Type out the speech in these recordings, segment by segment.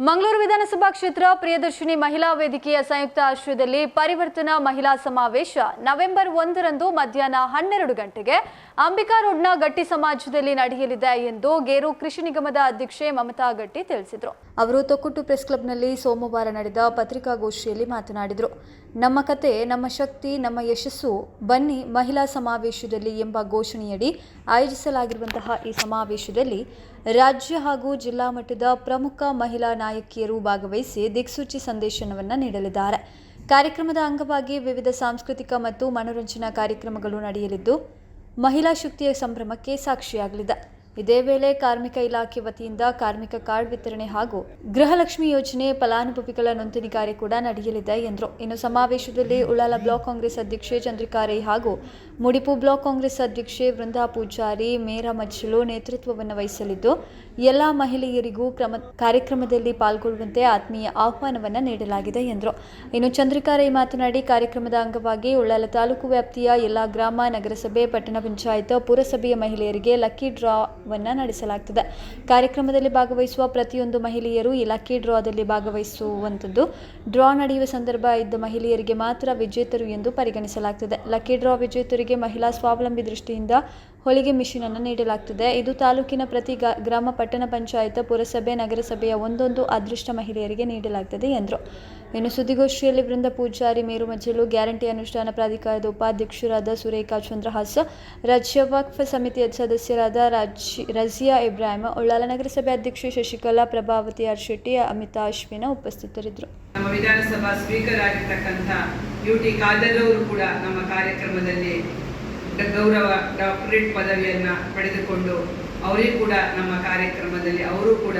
ಮಂಗಳೂರು ವಿಧಾನಸಭಾ ಕ್ಷೇತ್ರ ಪ್ರಿಯದರ್ಶಿನಿ ಮಹಿಳಾ ವೇದಿಕೆಯ ಸಂಯುಕ್ತ ಆಶ್ರಯದಲ್ಲಿ ಪರಿವರ್ತನಾ ಮಹಿಳಾ ಸಮಾವೇಶ ನವೆಂಬರ್ ಒಂದರಂದು ಮಧ್ಯಾಹ್ನ ಹನ್ನೆರಡು ಗಂಟೆಗೆ ಅಂಬಿಕಾ ರೋಡ್ನ ಗಟ್ಟಿ ಸಮಾಜದಲ್ಲಿ ನಡೆಯಲಿದೆ ಎಂದು ಗೇರು ಕೃಷಿ ನಿಗಮದ ಅಧ್ಯಕ್ಷೆ ಮಮತಾ ಗಟ್ಟಿ ತಿಳಿಸಿದರು. ಅವರು ತೊಕ್ಕುಟ್ಟು ಪ್ರೆಸ್ ಕ್ಲಬ್ನಲ್ಲಿ ಸೋಮವಾರ ನಡೆದ ಪತ್ರಿಕಾಗೋಷ್ಠಿಯಲ್ಲಿ ಮಾತನಾಡಿದರು. ನಮ್ಮ ಕತೆ, ನಮ್ಮ ಶಕ್ತಿ, ನಮ್ಮ ಯಶಸ್ಸು, ಬನ್ನಿ ಮಹಿಳಾ ಸಮಾವೇಶದಲ್ಲಿ ಎಂಬ ಘೋಷಣೆಯಡಿ ಆಯೋಜಿಸಲಾಗಿರುವಂತಹ ಈ ಸಮಾವೇಶದಲ್ಲಿ ರಾಜ್ಯ ಹಾಗೂ ಜಿಲ್ಲಾ ಮಟ್ಟದ ಪ್ರಮುಖ ಮಹಿಳಾ ನಾಯಕಿಯರು ಭಾಗವಹಿಸಿ ದಿಕ್ಸೂಚಿ ಸಂದೇಶನವನ್ನು ನೀಡಲಿದ್ದಾರೆ. ಕಾರ್ಯಕ್ರಮದ ಅಂಗವಾಗಿ ವಿವಿಧ ಸಾಂಸ್ಕೃತಿಕ ಮತ್ತು ಮನೋರಂಜನಾ ಕಾರ್ಯಕ್ರಮಗಳು ನಡೆಯಲಿದ್ದು ಮಹಿಳಾ ಶಕ್ತಿಯ ಸಂಭ್ರಮಕ್ಕೆ ಸಾಕ್ಷಿಯಾಗಲಿದೆ. ಇದೇ ವೇಳೆ ಕಾರ್ಮಿಕ ಇಲಾಖೆ ವತಿಯಿಂದ ಕಾರ್ಮಿಕ ಕಾರ್ಡ್ ವಿತರಣೆ ಹಾಗೂ ಗೃಹಲಕ್ಷ್ಮಿ ಯೋಜನೆ ಫಲಾನುಭವಿಗಳ ನೋಂದಣಿ ಕಾರ್ಯ ಕೂಡ ನಡೆಯಲಿದೆ ಎಂದರು. ಇನ್ನು ಸಮಾವೇಶದಲ್ಲಿ ಉಳ್ಳಾಲ ಬ್ಲಾಕ್ ಕಾಂಗ್ರೆಸ್ ಅಧ್ಯಕ್ಷೆ ಚಂದ್ರಿಕಾ ರೈ ಹಾಗೂ ಮುಡಿಪು ಬ್ಲಾಕ್ ಕಾಂಗ್ರೆಸ್ ಅಧ್ಯಕ್ಷೆ ವೃಂದಾ ಪೂಜಾರಿ, ಮೇರಾ ಮಜ್ಜಲು ನೇತೃತ್ವವನ್ನು ವಹಿಸಲಿದ್ದು ಎಲ್ಲ ಮಹಿಳೆಯರಿಗೂ ಕ್ರಮ ಕಾರ್ಯಕ್ರಮದಲ್ಲಿ ಪಾಲ್ಗೊಳ್ಳುವಂತೆ ಆತ್ಮೀಯ ಆಹ್ವಾನವನ್ನು ನೀಡಲಾಗಿದೆ ಎಂದರು. ಇನ್ನು ಚಂದ್ರಿಕಾ ರೈ ಮಾತನಾಡಿ, ಕಾರ್ಯಕ್ರಮದ ಅಂಗವಾಗಿ ಉಳ್ಳಾಲ ತಾಲೂಕು ವ್ಯಾಪ್ತಿಯ ಎಲ್ಲ ಗ್ರಾಮ, ನಗರಸಭೆ, ಪಟ್ಟಣ ಪಂಚಾಯತ್, ಪುರಸಭೆಯ ಮಹಿಳೆಯರಿಗೆ ಲಕ್ಕಿ ಡ್ರಾವನ್ನು ನಡೆಸಲಾಗ್ತದೆ. ಕಾರ್ಯಕ್ರಮದಲ್ಲಿ ಭಾಗವಹಿಸುವ ಪ್ರತಿಯೊಂದು ಮಹಿಳೆಯರು ಈ ಲಕ್ಕಿ ಡ್ರಾದಲ್ಲಿ ಭಾಗವಹಿಸುವಂಥದ್ದು. ಡ್ರಾ ನಡೆಯುವ ಸಂದರ್ಭ ಇದ್ದ ಮಹಿಳೆಯರಿಗೆ ಮಾತ್ರ ವಿಜೇತರು ಎಂದು ಪರಿಗಣಿಸಲಾಗ್ತದೆ. ಲಕ್ಕಿ ಡ್ರಾ ವಿಜೇತರಿಗೆ ಮಹಿಳಾ ಸ್ವಾವಲಂಬಿ ದೃಷ್ಟಿಯಿಂದ ಹೊಲಿಗೆ ಮಿಷಿನ್ ಅನ್ನು ನೀಡಲಾಗ್ತದೆ. ಇದು ತಾಲೂಕಿನ ಪ್ರತಿ ಗ್ರಾಮ ಪಟ್ಟಣ ಪಂಚಾಯತ್, ಪುರಸಭೆ, ನಗರಸಭೆಯ ಒಂದೊಂದು ಅದೃಷ್ಟ ಮಹಿಳೆಯರಿಗೆ ನೀಡಲಾಗ್ತದೆ ಎಂದರು. ಇನ್ನು ಸುದ್ದಿಗೋಷ್ಠಿಯಲ್ಲಿ ವೃಂದ ಪೂಜಾರಿ ಮೇರು ಗ್ಯಾರಂಟಿ ಅನುಷ್ಠಾನ ಪ್ರಾಧಿಕಾರದ ಉಪಾಧ್ಯಕ್ಷರಾದ ಸುರೇಖಾ ಚಂದ್ರಹಾಸ, ರಾಜ್ಯ ವಕ್ಫ್ ಸಮಿತಿಯ ಸದಸ್ಯರಾದ ರಾಜ್, ರಜಿಯಾ ಇಬ್ರಾಹಿಂ, ಉಳ್ಳಾಲ ನಗರಸಭೆ ಅಧ್ಯಕ್ಷೆ ಶಶಿಕಲಾ, ಪ್ರಭಾವತಿ ಆರ್ ಶೆಟ್ಟಿ, ಅಮಿತಾ ಅಶ್ವಿನ ಉಪಸ್ಥಿತರಿದ್ದರು. ನಮ್ಮ ವಿಧಾನಸಭಾ ಸ್ಪೀಕರ್ ಆಗಿರ್ತಕ್ಕಂಥ ಯು ಟಿ ಕೂಡ ನಮ್ಮ ಕಾರ್ಯಕ್ರಮದಲ್ಲಿ ಗೌರವ ಡಾಕ್ಟರೇಟ್ ಪದವಿಯನ್ನ ಪಡೆದುಕೊಂಡು ಅವರೇ ಕೂಡ ನಮ್ಮ ಕಾರ್ಯಕ್ರಮದಲ್ಲಿ ಅವರು ಕೂಡ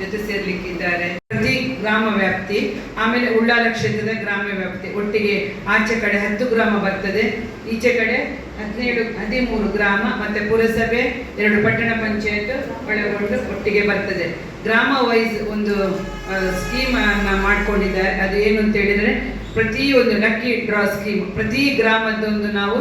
ಜೊತೆ ಸೇರ್ಲಿಕ್ಕಿದ್ದಾರೆ. ಪ್ರತಿ ಗ್ರಾಮ ವ್ಯಾಪ್ತಿ, ಆಮೇಲೆ ಉಳ್ಳಾಲ ಕ್ಷೇತ್ರದ ಗ್ರಾಮ ವ್ಯಾಪ್ತಿ. ಒಟ್ಟಿಗೆ ಆಚೆ ಕಡೆ ಹತ್ತು ಗ್ರಾಮ ಬರ್ತದೆ. ಈಚೆ ಕಡೆ ಹದಿನೇಳು, ಹದಿಮೂರು ಗ್ರಾಮ, ಮತ್ತೆ ಪುರಸಭೆ ಎರಡು ಪಟ್ಟಣ ಪಂಚಾಯತ್ ಒಳಗೊಂಡು ಒಟ್ಟಿಗೆ ಬರ್ತದೆ. ಗ್ರಾಮ ವೈಸ್ ಒಂದು ಸ್ಕೀಮ್ ಅನ್ನ ಮಾಡ್ಕೊಂಡಿದ್ದಾರೆ. ಅದು ಏನು ಅಂತ ಹೇಳಿದ್ರೆ ಪ್ರತಿಯೊಂದು ಲಕ್ಕಿ ಡ್ರಾ ಸ್ಕೀಮ್ ಪ್ರತಿ ಗ್ರಾಮದೊಂದು ನಾವು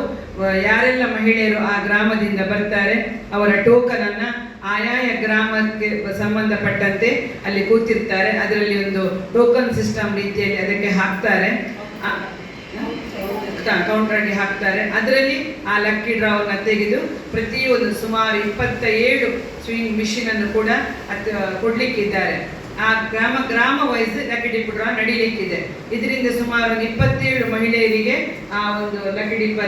ಯಾರೆಲ್ಲ ಮಹಿಳೆಯರು ಆ ಗ್ರಾಮದಿಂದ ಬರ್ತಾರೆ, ಅವರ ಟೋಕನ್ ಅನ್ನ ಆಯಾಯ ಗ್ರಾಮಕ್ಕೆ ಸಂಬಂಧಪಟ್ಟಂತೆ ಅಲ್ಲಿ ಕೂತಿರ್ತಾರೆ. ಅದರಲ್ಲಿ ಒಂದು ಟೋಕನ್ ಸಿಸ್ಟಮ್ ರೀತಿಯಲ್ಲಿ ಅದಕ್ಕೆ ಹಾಕ್ತಾರೆ. ಕೌಂಟರ್ ಆಗಿ ಹಾಕ್ತಾರೆ. ಅದರಲ್ಲಿ ಆ ಲಕ್ಕಿ ಡ್ರಾವನ್ನು ತೆಗೆದು ಪ್ರತಿಯೊಂದು ಸುಮಾರು ಇಪ್ಪತ್ತ ಏಳು ಸ್ವಿಂಗ್ ಮಿಷಿನ್ ಅನ್ನು ಕೂಡ ಅತ್, ಕೊಡ್ಲಿಕ್ಕಿದ್ದಾರೆ. ಆ ಗ್ರಾಮ ಗ್ರಾಮ ವೈಸ್ ಲಕಿಡಿ ಪುಟ್ರ ನಡೀಲಿಕ್ಕಿದೆ ಇದರಿಂದ ಸುಮಾರು ಒಂದು ಇಪ್ಪತ್ತೇಳು ಮಹಿಳೆಯರಿಗೆ ಆ ಒಂದು ಲಕ್ಕಿ ಡಿಪ್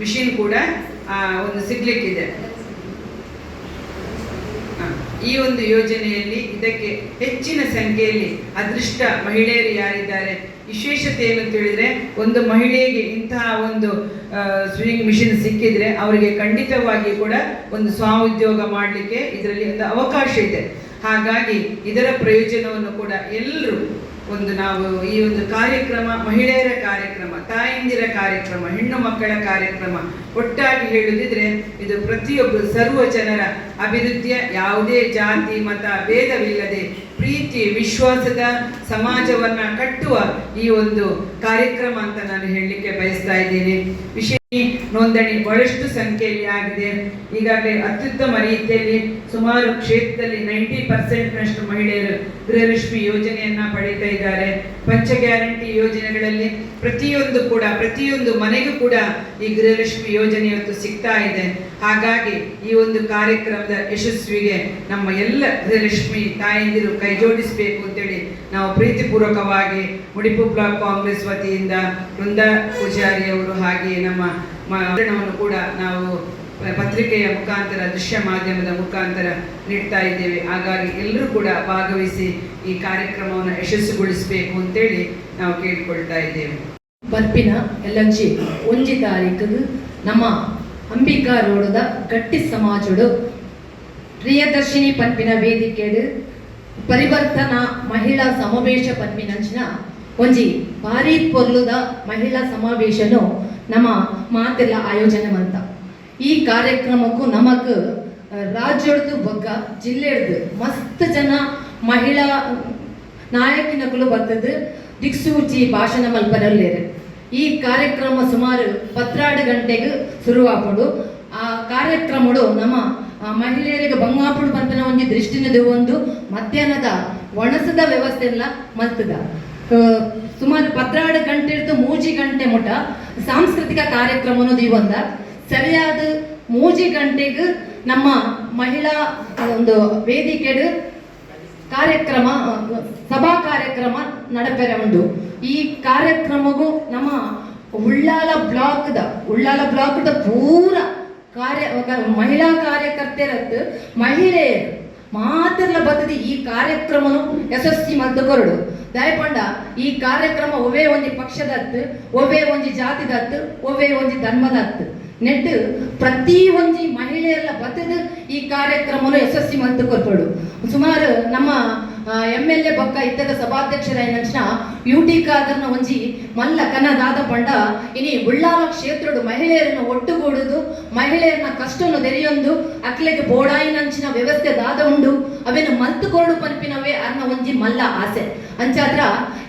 ಮಿಷಿನ್ ಕೂಡ ಒಂದು ಸಿಗ್ಲಿಕ್ಕಿದೆ. ಈ ಒಂದು ಯೋಜನೆಯಲ್ಲಿ ಇದಕ್ಕೆ ಹೆಚ್ಚಿನ ಸಂಖ್ಯೆಯಲ್ಲಿ ಅದೃಷ್ಟ ಮಹಿಳೆಯರು ಯಾರಿದ್ದಾರೆ? ವಿಶೇಷತೆ ಏನು ಅಂತ ಹೇಳಿದ್ರೆ ಒಂದು ಮಹಿಳೆಗೆ ಇಂತಹ ಒಂದು ಸ್ವಿಂಗ್ ಮಿಷಿನ್ ಸಿಕ್ಕಿದ್ರೆ ಅವರಿಗೆ ಖಂಡಿತವಾಗಿ ಕೂಡ ಒಂದು ಸ್ವ ಉದ್ಯೋಗ ಮಾಡಲಿಕ್ಕೆ ಇದರಲ್ಲಿ ಒಂದು ಅವಕಾಶ ಇದೆ. ಹಾಗಾಗಿ ಇದರ ಪ್ರಯೋಜನವನ್ನು ಕೂಡ ಎಲ್ಲರೂ ಒಂದು ನಾವು ಈ ಒಂದು ಕಾರ್ಯಕ್ರಮ, ಮಹಿಳೆಯರ ಕಾರ್ಯಕ್ರಮ, ತಾಯಂದಿರ ಕಾರ್ಯಕ್ರಮ, ಹೆಣ್ಣು ಮಕ್ಕಳ ಕಾರ್ಯಕ್ರಮ ಒಟ್ಟಾಗಿ ಹೇಳುದಿದ್ರೆ ಇದು ಪ್ರತಿಯೊಬ್ಬರು ಸರ್ವ ಜನರ ಅಭಿವೃದ್ಧಿಯ ಯಾವುದೇ ಜಾತಿ, ಮತ, ಭೇದವಿಲ್ಲದೆ ಪ್ರೀತಿ, ವಿಶ್ವಾಸದ ಸಮಾಜವನ್ನ ಕಟ್ಟುವ ಈ ಒಂದು ಕಾರ್ಯಕ್ರಮ ಅಂತ ನಾನು ಹೇಳಲಿಕ್ಕೆ ಬಯಸ್ತಾ ಇದ್ದೇನೆ. ವಿಶೇಷ ನೋಂದಣಿ ಬಹಳಷ್ಟು ಸಂಖ್ಯೆಯಲ್ಲಿ ಆಗಿದೆ. ಈಗಾಗಲೇ ಅತ್ಯುತ್ತಮ ರೀತಿಯಲ್ಲಿ ಸುಮಾರು ಕ್ಷೇತ್ರದಲ್ಲಿ ನೈಂಟಿ ಪರ್ಸೆಂಟ್ನಷ್ಟು ಮಹಿಳೆಯರು ಗೃಹಲಕ್ಷ್ಮಿ ಯೋಜನೆಯನ್ನ ಪಡೀತಾ ಇದ್ದಾರೆ. ಪಂಚ ಗ್ಯಾರಂಟಿ ಯೋಜನೆಗಳಲ್ಲಿ ಪ್ರತಿಯೊಂದು ಕೂಡ, ಪ್ರತಿಯೊಂದು ಮನೆಗೂ ಕೂಡ ಈ ಗೃಹಲಕ್ಷ್ಮಿ ಯೋಜನೆ ಸಿಗ್ತಾ ಇದೆ. ಹಾಗಾಗಿ ಈ ಒಂದು ಕಾರ್ಯಕ್ರಮದ ಯಶಸ್ವಿಗೆ ನಮ್ಮ ಎಲ್ಲ ಗೃಹಲಕ್ಷ್ಮಿ ತಾಯಂದಿರು ಕೈ ಜೋಡಿಸಬೇಕು ಅಂತೇಳಿ ನಾವು ಪ್ರೀತಿಪೂರ್ವಕವಾಗಿ ಮುಡಿಪು ಬ್ಲಾಕ್ ಕಾಂಗ್ರೆಸ್ ವತಿಯಿಂದ ವೃಂದಾ ಪೂಜಾರಿ ಅವರು ಹಾಗೆ ನಮ್ಮ ಮರಣವನ್ನು ಕೂಡ ನಾವು ಪತ್ರಿಕೆಯ ಮುಖಾಂತರ, ದೃಶ್ಯ ಮಾಧ್ಯಮದ ಮುಖಾಂತರ ನೀಡ್ತಾ ಇದ್ದೇವೆ. ಹಾಗಾಗಿ ಎಲ್ಲರೂ ಕೂಡ ಭಾಗವಹಿಸಿ ಈ ಕಾರ್ಯಕ್ರಮವನ್ನು ಯಶಸ್ಸುಗೊಳಿಸಬೇಕು ಅಂತೇಳಿ ನಾವು ಕೇಳಿಕೊಳ್ತಾ ಇದ್ದೇವೆ. ಬರ್ಪಿನ ಎಲ್ಲಂಚಿ ಒಂಜಿ ತಾರೀಕು ನಮ್ಮ ಅಂಬಿಕಾ ರೋಡದ ಗಟ್ಟಿ ಸಮಾಜಡು ಪ್ರಿಯದರ್ಶಿನಿ ಪನ್ಪಿನ ವೇದಿಕೆಡು ಪರಿವರ್ತನಾ ಮಹಿಳಾ ಸಮಾವೇಶ ಪನ್ಪಿನಂಚಿನ ಒಂಜಿ ಭಾರಿ ಪೊರ್ಲುದ ಮಹಿಳಾ ಸಮಾವೇಶನು ನಮ್ಮ ಮಾತೆಲ್ಲ ಆಯೋಜನೆ ಅಂತ. ಈ ಕಾರ್ಯಕ್ರಮಕ್ಕೂ ನಮಕ್ ರಾಜ್ಯದ್ದು ಬಗ್ಗ ಜಿಲ್ಲೆಡ್ದು ಮಸ್ತ್ ಜನ ಮಹಿಳಾ ನಾಯಕಿನಗಳು ಬರ್ತದ. ದಿಕ್ಸೂಚಿ ಭಾಷಣ ಮಲ್ಪನಲ್ಲೇರು ಈ ಕಾರ್ಯಕ್ರಮ ಸುಮಾರು ಪತ್ರಾಡು ಗಂಟೆಗೆ ಶುರುವಾಪಡು. ಆ ಕಾರ್ಯಕ್ರಮಡು ನಮ್ಮ ಮಹಿಳೆಯರಿಗೆ ಬಂಗಾಪುಡು ಪಂಪನ ಒಂಜಿ ದೃಷ್ಟಿನದು ಒಂದು ಮಧ್ಯಾಹ್ನದ ಒಣಸದ ವ್ಯವಸ್ಥೆ ಎಲ್ಲ ಮಲ್ತದ. ಆ, ಸುಮಾರು ಪತ್ರಾಡ ಗಂಟೆ ಹಿಡಿದು ಮೂಜಿ ಗಂಟೆ ಮುಟ ಸಾಂಸ್ಕೃತಿಕ ಕಾರ್ಯಕ್ರಮ ಅನ್ನೋದು ಇವಂದ ಸರಿಯಾದ ಮೂಜಿ ಗಂಟೆಗೆ ನಮ್ಮ ಮಹಿಳಾ ಒಂದು ವೇದಿಕೆಡು ಕಾರ್ಯಕ್ರಮ ಸಭಾ ಕಾರ್ಯಕ್ರಮ ನಡಪೆರೆ ಉಂಡು. ಈ ಕಾರ್ಯಕ್ರಮಗೂ ನಮ್ಮ ಉಳ್ಳಾಲ ಬ್ಲಾಕ್ದ ಉಳ್ಳಾಲ ಬ್ಲಾಕ್ದ ಪೂರ ಕಾರ್ಯ ಮಹಿಳಾ ಕಾರ್ಯಕರ್ತೆರದ್ದು ಮಹಿಳೆಯರು ಮಾತ್ರ ಬದದಿ ಈ ಕಾರ್ಯಕ್ರಮನು ಯಶಸ್ವಿ ಮದ್ದು ಕೊರಡು ದಯಪಂಡ ಈ ಕಾರ್ಯಕ್ರಮ ಒವೇ ಒಂಜಿ ಪಕ್ಷದತ್ತು ಒವೇ ಒಂಜಿ ಜಾತಿದತ್ತು ಒವೇ ಒಂಜಿ ಧರ್ಮದತ್ತು. ನೆಟ್ ಪ್ರತಿ ಒಂಜಿ ಮಹಿಳೆಯರ ಬತ್ತದ ಈ ಕಾರ್ಯಕ್ರಮನು ಯಶಸ್ವಿ ಮತ್ತು ಕೊರ್ಪಡು ಸುಮಾರು ನಮ್ಮ ಎಂ ಎಲ್ ಎ ಬಕ್ಕ ಇತ್ತದ ಸಭಾಧ್ಯಕ್ಷರಾಯಿನ ನಂಚಿನ ಯು ಟಿ ಖಾದರ್ನ ಒಂಜಿ ಮಲ್ಲ ಕನದಾದ ಪಂಡ, ಇನಿ ಉಳ್ಳಾಲ ಕ್ಷೇತ್ರಡು ಮಹಿಳೆಯರನ್ನು ಒಟ್ಟುಗೂಡುದು ಮಹಿಳೆಯರನ್ನ ಕಷ್ಟವನ್ನು ದೆರೆಯೊಂದು ಅಕ್ಲೆಗೆ ಬೋಡಾಯಿನಂಚಿನ ವ್ಯವಸ್ಥೆ ದಾದ ಉಂಡು ಅವೇನು ಮಲ್ತುಕೊಂಡು ಪನ್ಪಿನವೇ ಅನ್ನ ಒಂಜಿ ಮಲ್ಲ ಆಸೆ. ಅಂಚಾದ್ರ,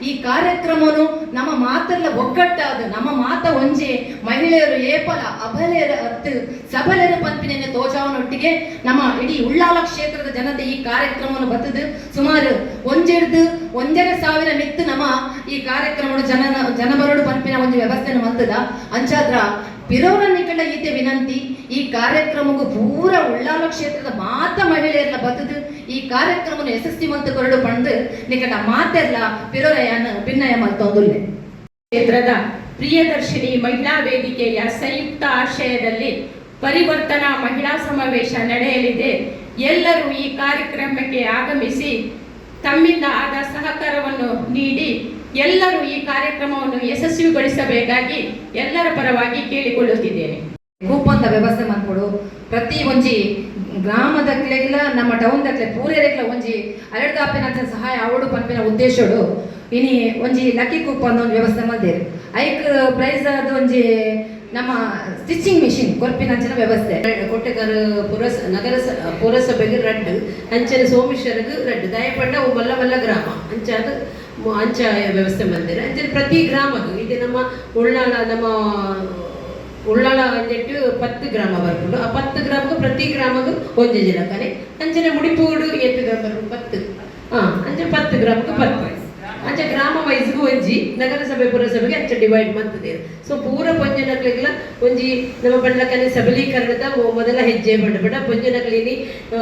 ಈ ಕಾರ್ಯಕ್ರಮನು ನಮ್ಮ ಮಾತಲ್ಲ ಒಗ್ಗಟ್ಟಾದ, ನಮ್ಮ ಮಾತ ಒಂಜಿ ಮಹಿಳೆಯರು ಏಪಲ ಅಬಲೆಯರ ಸಬಲೆರ ಪನ್ಪಿನ ತೋಜಾವನೊಟ್ಟಿಗೆ ನಮ್ಮ ಇಡೀ ಉಳ್ಳಾಲ ಕ್ಷೇತ್ರದ ಜನತೆ ಈ ಕಾರ್ಯಕ್ರಮವನ್ನು ಬತ್ತದು. ಸುಮಾರು ಒಂಜೆಡ್ದು ಒಂದೆರಡು ಸಾವಿರ ಮಿತ್ತು ನಮ್ಮ ಈ ಕಾರ್ಯಕ್ರಮ ಜನ, ಜನಬರಡು ಪನ್ಪಿನ ಒಂದು ವ್ಯವಸ್ಥೆನ ಮತ್ತದ ಅಂಚಾದ್ರ ಪಿರೋರ ನಿಕಟ ಈತೆ ವಿನಂತಿ, ಈ ಕಾರ್ಯಕ್ರಮಕ್ಕೂ ಪೂರ ಉಳ್ಳಾಲ ಕ್ಷೇತ್ರದ ಮಾತ್ರ ಮಹಿಳೆಯರ್ಲ ಬದುದು ಈ ಕಾರ್ಯಕ್ರಮವನ್ನು ಯಶಸ್ವಿ ಮತ್ತು ಕೊರಡು ಪಂದು ನಿಕಟ ಮಾತೆಲ್ಲ ಪಿರೋರಯನ ಭಿನ್ನಯ ಮಲ್ತೊಂದುಲ್ಲೆ ಕ್ಷೇತ್ರದ ಪ್ರಿಯದರ್ಶಿನಿ ಮಹಿಳಾ ವೇದಿಕೆಯ ಸಂಯುಕ್ತ ಆಶಯದಲ್ಲಿ ಪರಿವರ್ತನಾ ಮಹಿಳಾ ಸಮಾವೇಶ ನಡೆಯಲಿದೆ. ಎಲ್ಲರೂ ಈ ಕಾರ್ಯಕ್ರಮಕ್ಕೆ ಆಗಮಿಸಿ ತಮ್ಮಿಂದ ಆದ ಸಹಕಾರವನ್ನು ನೀಡಿ ಎಲ್ಲರೂ ಈ ಕಾರ್ಯಕ್ರಮವನ್ನು ಯಶಸ್ವಿಗೊಳಿಸಬೇಕಾಗಿ ಎಲ್ಲರ ಪರವಾಗಿ ಕೇಳಿಕೊಳ್ಳುತ್ತಿದ್ದೇನೆ. ಕೂಪಂತ ವ್ಯವಸ್ಥೆ ಮಾಡ್ಕೊಡು. ಪ್ರತಿ ಒಂಜಿ ಗ್ರಾಮದ ಕ್ಲೆಗ್ಲ ನಮ್ಮ ಟೌನ್ ದಕ್ಲೆ ಪೂರೆರೆಗ್ಲ ಒಂಜಿ ಅರಡ್ದಾಪಿನ ಸಹಾಯ ಅವಡು ಪನ್ಪಿನ ಉದ್ದೇಶಡು ಇನಿ ಒಂಜಿ ಲಕ್ಕಿ ಕೂಪನ್ ಒಂದು ವ್ಯವಸ್ಥೆ ಮಾಡಿದೆ ಐಕ್ ಪ್ರೈಸ್ ಅದು ಒಂಜಿ ನಮ್ಮ ಸ್ಟಿಚಿಂಗ್ ಮಿಷಿನ್ ಕೊರ್ಪಿನಂಚಿನ ವ್ಯವಸ್ಥೆ. ಕೊಟ್ಟೆಗಾರ ಪುರಸ ನಗರ ಪುರಸಭೆಗೆ ರಡ್ಡು ಅಂಚನ ಸೋಮೇಶ್ವರಗ್ ರಡ್ಡು ದಯಪಂಡ ಮಲ್ಲ ಮಲ್ಲ ಗ್ರಾಮ. ಅಂಚಾದ ಅಂಚ ವ್ಯವಸ್ಥೆ ಬಂದಿದೆ. ಅಂದರೆ ಪ್ರತಿ ಗ್ರಾಮಗ್ ಇದು ನಮ್ಮ ಉಳ್ಳಾಳ ನಮ್ಮ ಉಳ್ಳಾಳ ಅಂಜೆಟ್ಟು ಪತ್ತು ಗ್ರಾಮ ಬರ್ಕೊಂಡು ಆ ಪತ್ತು ಗ್ರಾಮಕ್ಕೂ ಪ್ರತಿ ಗ್ರಾಮಕ್ಕೂ ಒಂದೇ ಜಿಲ್ಲಕನೆ ಅಂಚನೆ ಮುಡಿಪೂಡು ಎತ್ತು ಗ್ರಾಮ ಬರ್ಕೊಂಡು ಪತ್ತು. ಹಾಂ ಅಂಚೆ ಪತ್ತು ಗ್ರಾಮಕ್ಕೆ ಪತ್ತು. ಅಂಚೆ ಗ್ರಾಮ ವೈಸ್ಗೂ ಒಂಜಿ, ನಗರಸಭೆ, ಪುರಸಭೆಗೆ ಅಂಚೆ ಡಿವೈಡ್ ಮಾಡ್ತದೆ. ಸೊ ಪೂರ ಪೊಂಜನಕ್ಲೆಗ್ಲ ಒಂಜಿ ನಮ್ಮ ಬಣ್ಣಕನೆ ಸಬಲೀಕರಣದ ಮೊದಲ ಹೆಜ್ಜೆ ಬಂಡ ಪೊಂಜೆ ಪೊಂಜನಕ್ಲಿನಿ